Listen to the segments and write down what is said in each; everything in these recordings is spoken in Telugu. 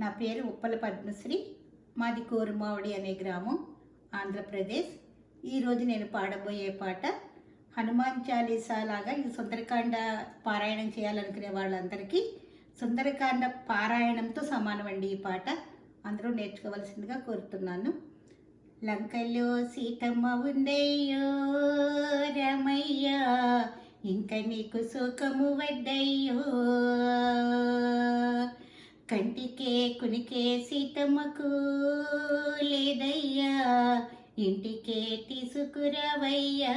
నా పేరు ఉప్పల పద్మశ్రీ. మాది కోరుమావడి అనే గ్రామం ఆంధ్రప్రదేశ్. ఈరోజు నేను పాడబోయే పాట హనుమాన్ చాలీసా లాగా ఈ సుందరకాండ పారాయణం చేయాలనుకునే వాళ్ళందరికీ సుందరకాండ పారాయణంతో సమానమండి ఈ పాట. అందరూ నేర్చుకోవలసిందిగా కోరుతున్నాను. లంకలో సీతమ్మ ఉందయ్యో రమయ్యా ఇంకా నీకు సుఖము వద్దయ్యో. కంటికే కునికే సీతమ్మకు లేదయ్యా ఇంటికే తీసుకురావయ్యా.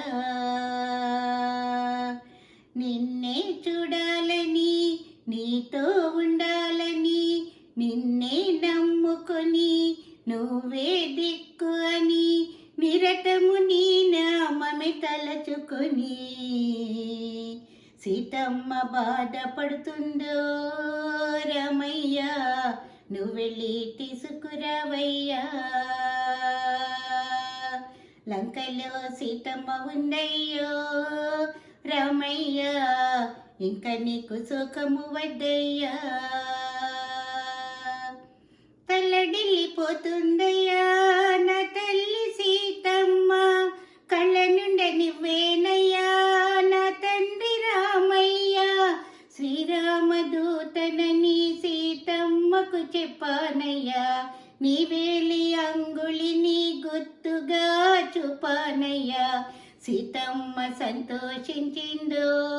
నిన్నే చూడాలని నీతో ఉండాలని నిన్నే నమ్ముకొని నువ్వే దిక్కు అని నిరతము నీ నామమే తలచుకొని. సీతమ్మ బాధపడుతుందో రమయ్య నువ్వెళ్ళి తీసుకురావయ్యా. లంకలో సీతమ్మ ఉందయ్యో రమయ్య ఇంక నీకు సుఖము వద్దయ్యా. తల్లడిల్లిపోతుందయ్యా. శ్రీరామదూతనని సీతమ్మకు చెప్పానయ్యా నీ వేలి అంగుళిని గుర్తుగా చూపానయ్యా. సీతమ్మ సంతోషించిందో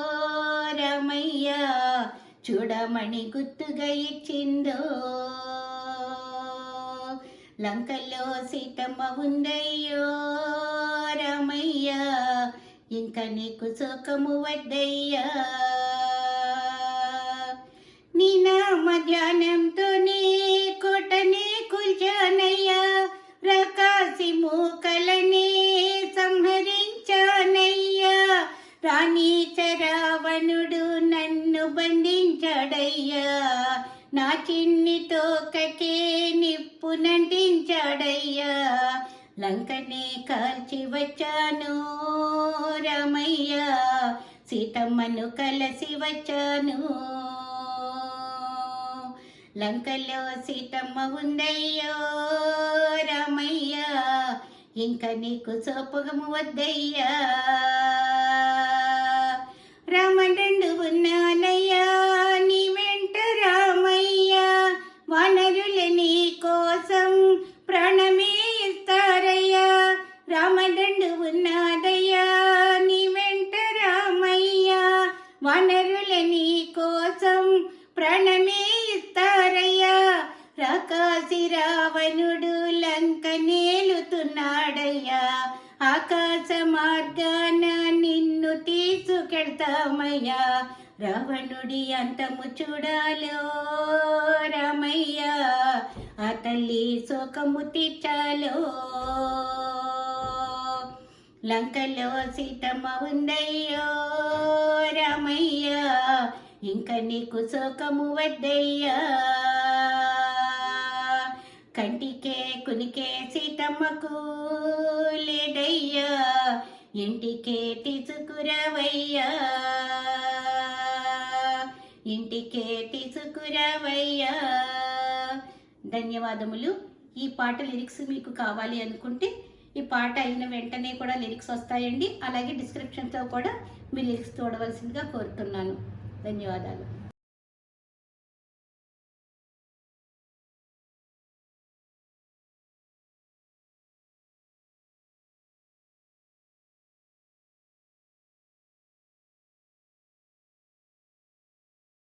రామయ్యా చూడమణి గుర్తుగా ఇచ్చిందో. లంకల్లో సీతమ్మ ఉందయ్యో రామయ్యా ఇంక నీకు సుఖము వద్దయ్యా. నీ నామ ధ్యానంతోనే కోటనే కూల్చానయ్యా. ప్రకాశి మూకలనే సంహరించానయ్యా. రాణి చరావణుడు నన్ను బంధించాడయ్యా. నా చిన్ని తోకకే నిప్పునంటించాడయ్యా లంకనే కాల్చి వచ్చాను రామయ్యా. సీతమ్మను కలసి వచ్చాను లంకలో సీతమ్మ ఉందయ్యో రామయ్య ఇంక నీకు సోపగము వద్దయ్యా. రామడండు ఉన్నానయ్యా నీ వెంట రామయ్య. వనరుల నీ కోసం ప్రాణమే ఇస్తారయ్యా. రామదండు ఉన్నాదయ్యా నీ వెంట రామయ్య. వనరు రావణుడు లంక నేలుతున్నాడయ్యా. ఆకాశ మార్గాన నిన్ను తీసుకెళ్తామయ్యా. రావణుడి అంతము చూడాలో రామయ్య. ఆ తల్లి శోకము తీర్చాలో. లంకలో సీతమ్మ ఉందయ్యో రామయ్య. ఇంక నీకు శోకము వద్దయ్యా. కంటికే కునికే సీతమ్మకు లేదయ్యా. ఇంటికే తీసుకురావయ్యా. ఇంటికే తీసుకురావయ్యా. ధన్యవాదములు. ఈ పాట లిరిక్స్ మీకు కావాలి అనుకుంటే ఈ పాట అయిన వెంటనే కూడా లిరిక్స్ వస్తాయండి. అలాగే డిస్క్రిప్షన్తో కూడా మీ లిరిక్స్ చూడవలసిందిగా కోరుతున్నాను. ధన్యవాదాలు.